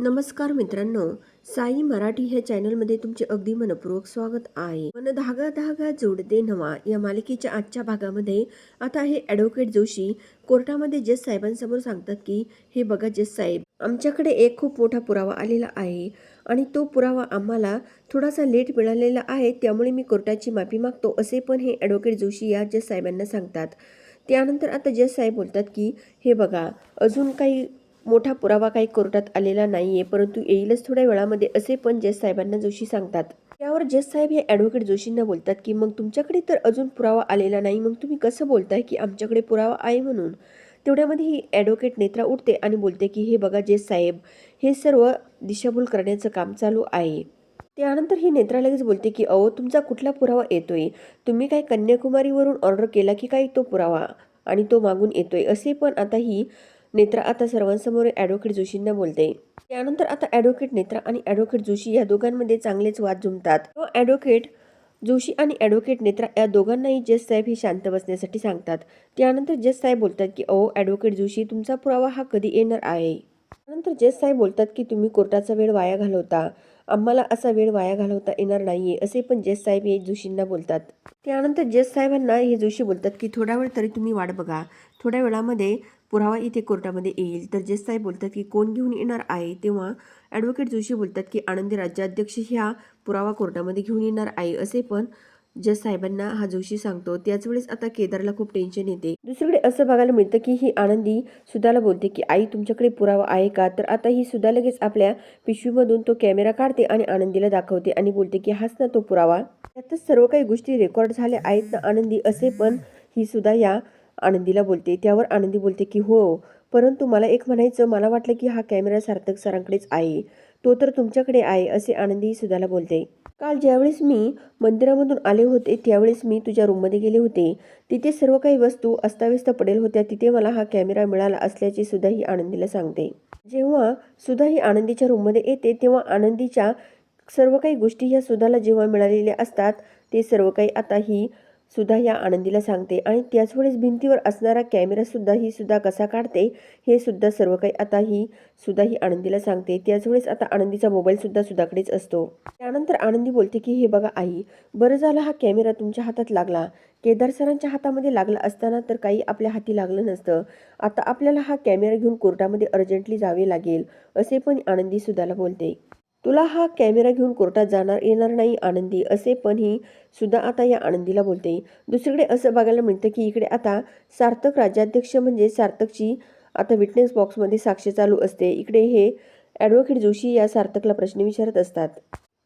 नमस्कार मित्रांनो साई मराठी ह्या चॅनलमध्ये तुमचे अगदी मनपूर्वक स्वागत आहे. मन धागा धागा जोडते नवा या मालिकेच्या आजच्या भागामध्ये आता हे ॲडव्होकेट जोशी कोर्टामध्ये जज साहेबांसमोर सांगतात की हे बघा जज साहेब आमच्याकडे एक खूप मोठा पुरावा आलेला आहे आणि तो पुरावा आम्हाला थोडासा लेट मिळालेला आहे त्यामुळे मी कोर्टाची माफी मागतो असे पण हे ॲडव्होकेट जोशी या जज साहेबांना सांगतात. त्यानंतर आता जज साहेब बोलतात की हे बघा अजून काही मोठा पुरावा काही कोर्टात आलेला नाहीये परंतु येईलच थोड्या वेळामध्ये असे पण जज साहेबांना जोशी सांगतात. त्यावर जज साहेब हे ॲडव्होकेट जोशींना बोलतात की मग तुमच्याकडे तर अजून पुरावा आलेला नाही मग तुम्ही कसं बोलताय की आमच्याकडे पुरावा आहे म्हणून? तेवढ्यामध्ये ही ॲडव्होकेट नेत्रा उठते आणि बोलते की हे बघा जज साहेब हे सर्व दिशाभूल करण्याचं काम चालू आहे. त्यानंतर ही नेत्रा लगेच बोलते की अहो तुमचा कुठला पुरावा येतोय? तुम्ही काय कन्याकुमारीवरून ऑर्डर केला की काय तो पुरावा आणि तो मागून येतोय? असे पण आता ही नेत्रा आता सर्वांसमोर ॲडव्होकेट जोशींना बोलते. त्यानंतर आता ॲडव्होकेट नेत्रा आणि ॲडव्होकेट जोशी या दोघांमध्ये चांगलेच वाद जुमतात तो ॲडव्होकेट जोशी आणि ॲडव्होकेट नेत्रा या दोघांनाही जज साहेब हे शांत बसण्यासाठी सांगतात. त्यानंतर जज साहेब बोलतात की अहो ॲडव्होकेट जोशी तुमचा पुरावा हा कधी येणार आहे? त्यानंतर जज साहेब बोलतात की तुम्ही कोर्टाचा वेळ वाया घालवता. आम्हाला असा वेळ वाया घालवता येणार नाहीये असे पण जज साहेब हे जोशींना बोलतात. त्यानंतर जज साहेबांना हे जोशी बोलतात की थोडा वेळ तरी तुम्ही वाट बघा. थोड्या वेळामध्ये पुरावा इथे कोर्टामध्ये येईल. तर जज साहेब बोलतात की कोण घेऊन येणार आहे तेव्हा ॲडव्होकेट जोशी बोलतात की आनंदी राज्याध्यक्ष ह्या पुरावा कोर्टामध्ये घेऊन येणार आहे असे पण जज साहेबांना हा जोशी सांगतो. त्याच वेळेस आता केदारला खूप टेन्शन येते. दुसरीकडे असं बघायला मिळतं की ही आनंदी सुधाला बोलते की आई तुमच्याकडे पुरावा आहे का? तर आता ही सुद्धा लगेच आपल्या पिशवीमधून तो कॅमेरा काढते आणि आनंदीला दाखवते आणि बोलते की हाच ना तो पुरावा. त्यातच सर्व काही गोष्टी रेकॉर्ड झाल्या आहेत ना आनंदी असे पण ही सुद्धा या आनंदीला बोलते. त्यावर आनंदी बोलते की हो परंतु मला एक म्हणायचं. मला वाटलं की हा कॅमेरा सार्थक सरांकडेच आहे. तो तर तुमच्याकडे आहे असे आनंदी सुधाला बोलते. काल ज्यावेळेस मी मंदिरामधून आले होते त्यावेळेस मी तुझ्या रूममध्ये गेले होते. तिथे सर्व काही वस्तू अस्ताव्यस्त पडेल होत्या. तिथे मला हा कॅमेरा मिळाला असल्याचे सुद्धा ही आनंदीला सांगते. जेव्हा सुद्धा ही आनंदीच्या रूममध्ये येते तेव्हा आनंदीच्या सर्व काही गोष्टी ह्या सुधाला जेव्हा मिळालेल्या असतात ते सर्व काही आता ही सुद्धा या आनंदीला सांगते. आणि त्याच वेळेस भिंतीवर असणारा कॅमेरा सुद्धा ही सुद्धा कसा काढते हे सुद्धा सर्व काही आता ही सुद्धा ही आनंदीला सांगते. त्याच वेळेस आता आनंदीचा मोबाईल सुद्धा असतो. त्यानंतर आनंदी बोलते की हे बघा आई बरं झालं हा कॅमेरा तुमच्या हातात लागला. केदार सरांच्या हातामध्ये लागला असताना तर काही आपल्या हाती लागलं नसतं. आता आपल्याला हा कॅमेरा घेऊन कोर्टामध्ये अर्जंटली जावे लागेल असे पण आनंदी सुद्धाला बोलते. तुला हा कॅमेरा घेऊन कोर्टात जाणार येणार नाही आनंदी असे पण ही सुद्धा आता या आनंदीला बोलते. दुसरीकडे असं बघायला मिळतं की इकडे आता सार्थक राज्याध्यक्ष म्हणजे सार्थकची आता विटनेस बॉक्समध्ये साक्ष चालू असते. इकडे हे ॲडव्होकेट जोशी या सार्थकला प्रश्न विचारत असतात.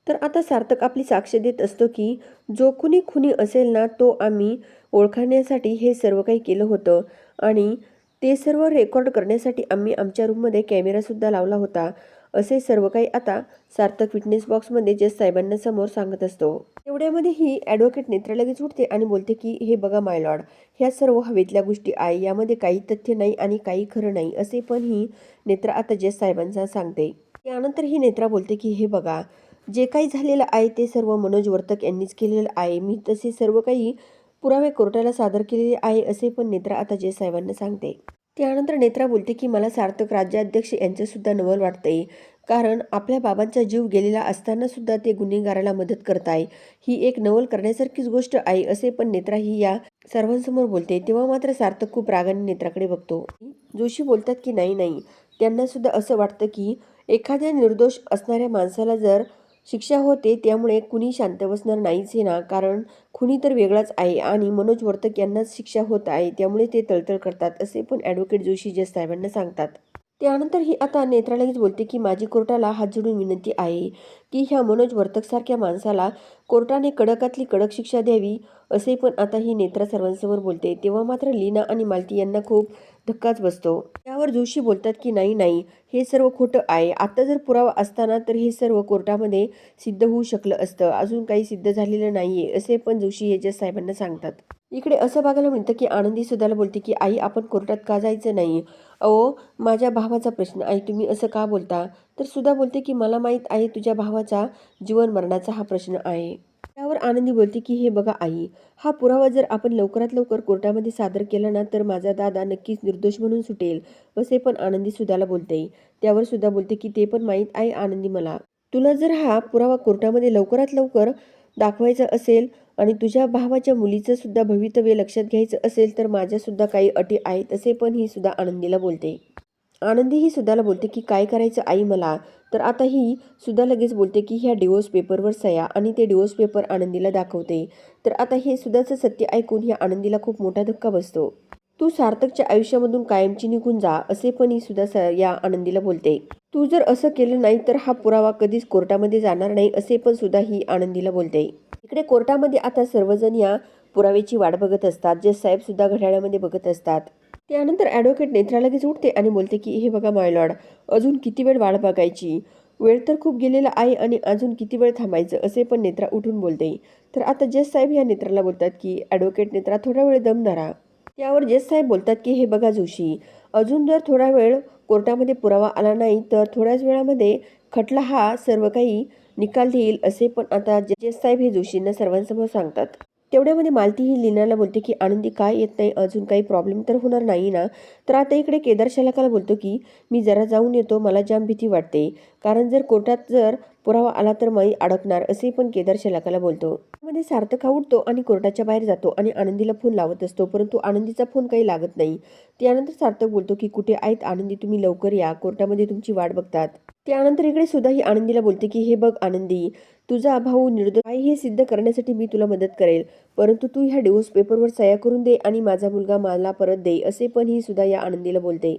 तर आता सार्थक आपली साक्ष देत असतो की जो कुणी खुनी असेल ना तो आम्ही ओळखण्यासाठी हे सर्व काही केलं होतं आणि ते सर्व रेकॉर्ड करण्यासाठी आम्ही आमच्या रूममध्ये कॅमेरासुद्धा लावला होता. असे सर्व काही आता सार्थक विटनेस बॉक्समध्ये जज साहेबांना समोर सांगत असतो. तेवढ्यामध्ये ही ॲडव्होकेट नेत्रा लगेच उठते आणि बोलते की हे बघा माय लॉर्ड ह्या सर्व हवेतल्या गोष्टी आहे. यामध्ये काही तथ्य नाही आणि काही खरं नाही. असे पण ही नेत्रा आता जज साहेबांना सांगते. त्यानंतर ही नेत्रा बोलते की हे बघा जे काही झालेलं आहे ते सर्व मनोज वर्तक यांनीच केलेलं आहे. मी तसे सर्व काही पुरावे कोर्टाला सादर केलेले आहे. असे पण नेत्रा आता जय साहेबांना सांगते. त्यानंतर नेत्रा बोलते की मला सार्थक राज्याध्यक्ष यांचंसुद्धा नवल वाटतंय. कारण आपल्या बाबांचा जीव गेलेला असतानासुद्धा ते गुन्हेगाराला मदत करत आहे ही एक नवल करण्यासारखीच गोष्ट आहे असे पण नेत्रा ही या सर्वांसमोर बोलते. तेव्हा मात्र सार्थक खूप रागाने नेत्राकडे बघतो. जोशी बोलतात की नाही नाही. त्यांनासुद्धा असं वाटतं की एखाद्या निर्दोष असणाऱ्या माणसाला जर शिक्षा होते त्यामुळे कुणी शांत बसणार नाहीच हे ना. कारण खुनी तर वेगळाच आहे आणि मनोज वर्तक यांनाच शिक्षा होत आहे त्यामुळे ते तळतळ करतात असे पण ॲडव्होकेट जोशी जज साहेबांना सांगतात. त्यानंतर ही आता नेत्रालगीच बोलते की माझी कोर्टाला हात जोडून विनंती आहे की ह्या मनोज वर्तकसारख्या माणसाला कोर्टाने कडकातली कडक शिक्षा द्यावी असे पण आता ही नेत्रा सर्वांसमोर बोलते. तेव्हा मात्र लीना आणि मालती यांना खूप धक्काच बसतो. त्यावर जोशी बोलतात की नाही नाही हे सर्व खोटं आहे. आता जर पुरावा असताना तर हे सर्व कोर्टामध्ये सिद्ध होऊ शकलं असतं. अजून काही सिद्ध झालेलं नाहीये असे पण जोशी हे जज साहेबांना सांगतात. इकडे असं बघायला मिळतं की आनंदी सुद्धाला बोलते की आई आपण कोर्टात का जायचं नाही? अहो माझ्या भावाचा प्रश्न आई तुम्ही असं का बोलता? तर सुद्धा बोलते की मला माहीत आहे तुझ्या भावाचा जीवन मरणाचा हा प्रश्न आहे. त्यावर आनंदी बोलते की हे बघा आई हा पुरावा जर आपण लवकरात लवकर कोर्टामध्ये सादर केला ना तर माझा दादा नक्कीच निर्दोष म्हणून सुटेल असे पण आनंदी सुद्धाला बोलते त्यावर सुद्धा बोलते की ते पण माहीत आहे आनंदी मला. तुला जर हा पुरावा कोर्टामध्ये लवकरात लवकर दाखवायचा असेल आणि तुझ्या भावाच्या मुलीचं सुद्धा भवितव्य लक्षात घ्यायचं असेल तर माझ्या सुद्धा काही अटी आहेत असे पण ही सुद्धा आनंदीला बोलते. आनंदी ही सुद्धाला बोलते की काय करायचं आई मला? तर आता ही सुद्धा लगेच बोलते की ह्या डिवोर्स पेपरवर सह्या आणि ते डिवोर्स पेपर आनंदीला दाखवते. तर आता हे सुद्धाचं सत्य ऐकून ह्या आनंदीला खूप मोठा धक्का बसतो. तू सार्थकच्या आयुष्यामधून कायमची निघून जा असे पण ही सुद्धा स- या आनंदीला बोलते. तू जर असं केलं नाही तर हा पुरावा कधीच कोर्टामध्ये जाणार नाही असे पण सुद्धा ही आनंदीला बोलते. इकडे कोर्टामध्ये आता सर्वजण या पुराव्याची वाट बघत असतात जे साहेब सुद्धा घड्याळामध्ये बघत असतात. त्यानंतर ॲडव्होकेट नेत्रा लगेच उठते आणि बोलते की हे बघा माय लॉर्ड अजून किती वेळ वाट बघायची? वेळ तर खूप गेलेला आहे आणि अजून किती वेळ थांबायचं? असे पण नेत्रा उठून बोलते. तर आता जज साहेब ह्या नेत्राला बोलतात की ॲडव्होकेट नेत्रा थोडा वेळ दम धरा. त्यावर जज साहेब बोलतात की हे बघा जोशी अजून जर थोडा वेळ कोर्टामध्ये पुरावा आला नाही तर थोड्याच वेळामध्ये खटला हा सर्व काही निकाल देईल असे पण आता जज साहेब हे जोशींना सर्वांसमोर सांगतात. तेवढ्यामध्ये मालती ही लीनाला बोलते की आनंदी काय येत नाही? अजून काही प्रॉब्लेम तर होणार नाही ना? तर आता इकडे केदार शलाकाला बोलतो की मी जरा जाऊन येतो. मला जाम भीती वाटते. कारण जर कोर्टात जर पुरावा आला तर माई अडकणार असे पण केदार शलाकाला बोलतो. मध्ये सार्थक हा उठतो आणि कोर्टाच्या बाहेर जातो आणि आनंदीला फोन लावत असतो परंतु आनंदीचा फोन काही लागत नाही. त्यानंतर सार्थक बोलतो की कुठे आहेत आनंदी? तुम्ही लवकर या कोर्टामध्ये तुमची वाट बघतात. त्यानंतर इकडे सुद्धा ही आनंदीला बोलते की हे बघ आनंदी तुझा भाऊ निर्दोष आहे हे सिद्ध करण्यासाठी मी तुला मदत करेल. परंतु तू ह्या डिवोर्स पेपरवर सह्या करून दे आणि माझा मुलगा मला परत दे असे पण ही सुद्धा या आनंदीला बोलते.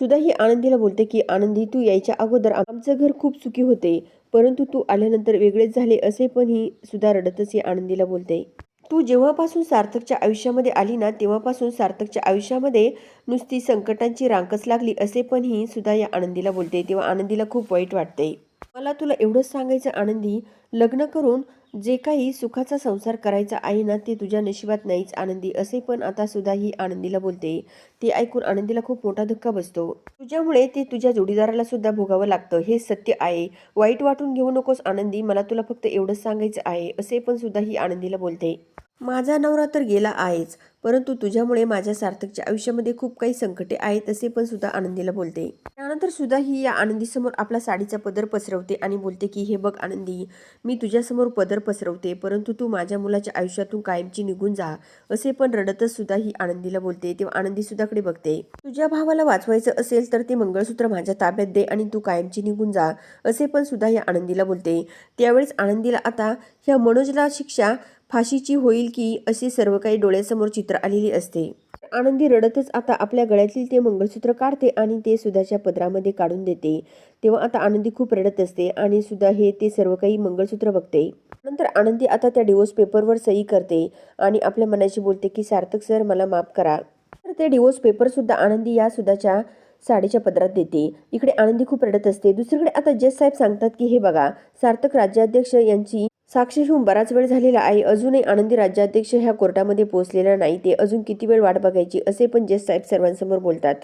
सुद्धा ही आनंदीला बोलते की आनंदी तू यायच्या अगोदर आमचं घर खूप चुकी होते. परंतु तू आल्यानंतर वेगळेच झाले असे पण ही सुद्धा रडतच ही आनंदीला बोलते. तू जेव्हापासून सार्थकच्या आयुष्यामध्ये आली ना तेव्हापासून सार्थकच्या आयुष्यामध्ये नुसती संकटांची रांकच लागली असे पण ही सुद्धा या आनंदीला बोलते. तेव्हा आनंदीला खूप वाईट वाटते. मला तुला एवढंच सांगायचं आनंदी लग्न करून जे काही सुखाचा संसार करायचा आहे ना ते तुझ्या नशिबात नाहीच आनंदी. असे पण आता सुद्धा ही आनंदीला बोलते. ते ऐकून आनंदीला खूप मोठा धक्का बसतो. तुझ्यामुळे ते तुझ्या जोडीदाराला सुद्धा भोगावं लागतं. हे सत्य आहे. वाईट वाटून घेऊ नकोस आनंदी. मला तुला फक्त एवढंच सांगायचं आहे. असे पण सुद्धा ही आनंदीला बोलते. माझा नवरा तर गेला आहेच परंतु तुझ्यामुळे माझ्या सार्थकच्या आयुष्यामध्ये खूप काही संकटे आहेत असे पण सुद्धा आनंदीला बोलते. त्यानंतर सुद्धा ही या आनंदीसमोर आपला साडीचा पदर पसरवते आणि बोलते की हे बघ आनंदी मी तुझ्यासमोर पदर पसरवते परंतु तू माझ्या मुलाच्या आयुष्यातून कायमची निघून जा असे पण रडतच सुद्धा ही आनंदीला बोलते. तेव्हा आनंदी सुद्धाकडे बघते. तुझ्या भावाला वाचवायचं असेल तर ते मंगळसूत्र माझ्या ताब्यात दे आणि तू कायमची निघून जा असे पण सुद्धा या आनंदीला बोलते. त्यावेळेस आनंदीला आता ह्या मनोजला शिक्षा फाशीची होईल की असे सर्व काही डोळ्यासमोर चित्र आलेली असते. आनंदी रडतच आता आपल्या गळ्यातील ते मंगळसूत्र काढते आणि ते सुधाच्या पदरामध्ये काढून देते. तेव्हा आता आनंदी खूप रडत असते आणि सुद्धा हे ते सर्व काही मंगळसूत्र बघते. नंतर आनंदी आता त्या डिवोर्स पेपरवर सही करते आणि आपल्या मनाशी बोलते की सार्थक सर मला माफ करा. तर ते डिवोर्स पेपर सुद्धा आनंदी या सुद्धाच्या साडीच्या पदरात देते. इकडे आनंदी खूप रडत असते. दुसरीकडे आता जज साहेब सांगतात की हे बघा सार्थक राज्याध्यक्ष यांची साक्षी होऊन बराच वेळ झालेला आहे. अजूनही आनंदी राज्याध्यक्ष ह्या कोर्टामध्ये पोहोचलेला नाही. ते अजून किती वेळ वाट बघायची असे पण जेस साहेब सर्वांसमोर बोलतात.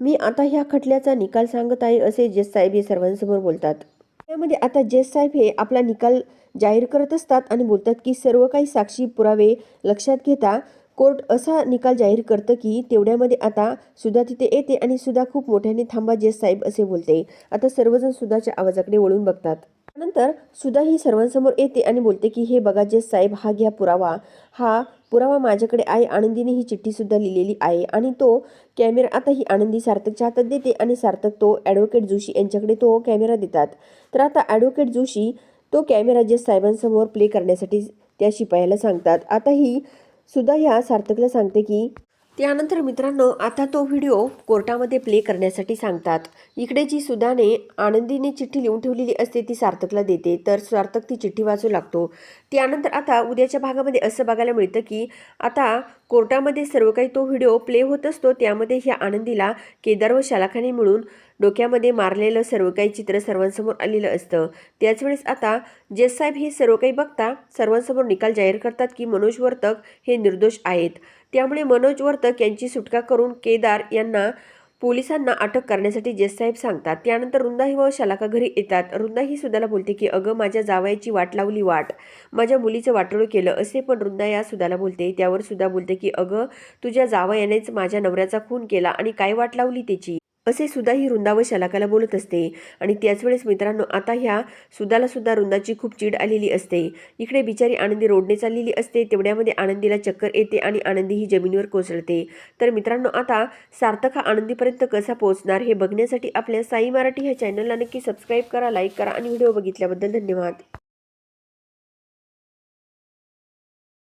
मी आता ह्या खटल्याचा निकाल सांगत आहे असे जेस साहेब हे सर्वांसमोर बोलतात. त्यामध्ये आता जेस साहेब हे आपला निकाल जाहीर करत असतात आणि बोलतात की सर्व काही साक्षी पुरावे लक्षात घेता कोर्ट असा निकाल जाहीर करतं की तेवढ्यामध्ये आता सुद्धा तिथे येते आणि सुद्धा खूप मोठ्याने थांबा जेस साहेब असे बोलते. आता सर्वजण सुद्धाच्या आवाजाकडे वळून बघतात. नंतर सुधा ही सर्वांसमोर येते आणि बोलते की हे बघा जे साहेब हा घ्या पुरावा. हा पुरावा माझ्याकडे आहे. आनंदीने ही चिठ्ठीसुद्धा लिहिलेली आहे आणि तो कॅमेरा आता ही आनंदी सार्थकच्या हातात देते आणि सार्थक तो ॲडव्होकेट जोशी यांच्याकडे तो कॅमेरा देतात. तर आता ॲडव्होकेट जोशी तो कॅमेरा जे साहेबांसमोर प्ले करण्यासाठी त्या शिपायाला सांगतात. आता ही सुद्धा ह्या सार्थकला सांगते की त्यानंतर मित्रांनो आता तो व्हिडिओ कोर्टामध्ये प्ले करण्यासाठी सांगतात. इकडे जी सुधाने आनंदीने चिठ्ठी लिहून ठेवलेली असते ती सार्थकला देते तर सार्थक ती चिठ्ठी वाचू लागतो. त्यानंतर आता उद्याच्या भागामध्ये असं बघायला मिळतं की आता कोर्टामध्ये सर्व काही तो व्हिडिओ प्ले होत असतो त्यामध्ये ह्या आनंदीला केदार व शालाखाने मिळून डोक्यामध्ये मारलेलं सर्व काही चित्र सर्वांसमोर आलेलं असतं. त्याच वेळेस आता जज साहेब हे सर्व काही बघता सर्वांसमोर निकाल जाहीर करतात की मनोज वर्तक हे निर्दोष आहेत. त्यामुळे मनोज वर्तक यांची सुटका करून केदार यांना पोलिसांना अटक करण्यासाठी जेससाहेब सांगतात. त्यानंतर रुंदाही व शलाका घरी येतात. रुंदाही सुदाला बोलते की अगं माझ्या जावयाची वाट लावली वाट. माझ्या मुलीचं वाटोळं केलं. असे पण रुंदा या सुदाला बोलते. त्यावर सुद्धा बोलते की अगं तुझ्या जावयानेच माझ्या नवऱ्याचा खून केला आणि काय वाट लावली त्याची? असे सुद्धा ही रुंदा व शलाकाला बोलत असते. आणि त्याच वेळेस मित्रांनो आता ह्या सुदाला सुद्धा रुंदाची खूप चीड आलेली असते. इकडे बिचारी आनंदी रोडने चाललेली असते. तेवढ्यामध्ये आनंदीला चक्कर येते आणि आनंदी ही जमिनीवर कोसळते. तर मित्रांनो आता सार्थक हा आनंदीपर्यंत कसा पोहोचणार हे बघण्यासाठी आपल्या साई मराठी ह्या चॅनलला नक्की सबस्क्राईब करा लाईक करा आणि व्हिडिओ बघितल्याबद्दल धन्यवाद.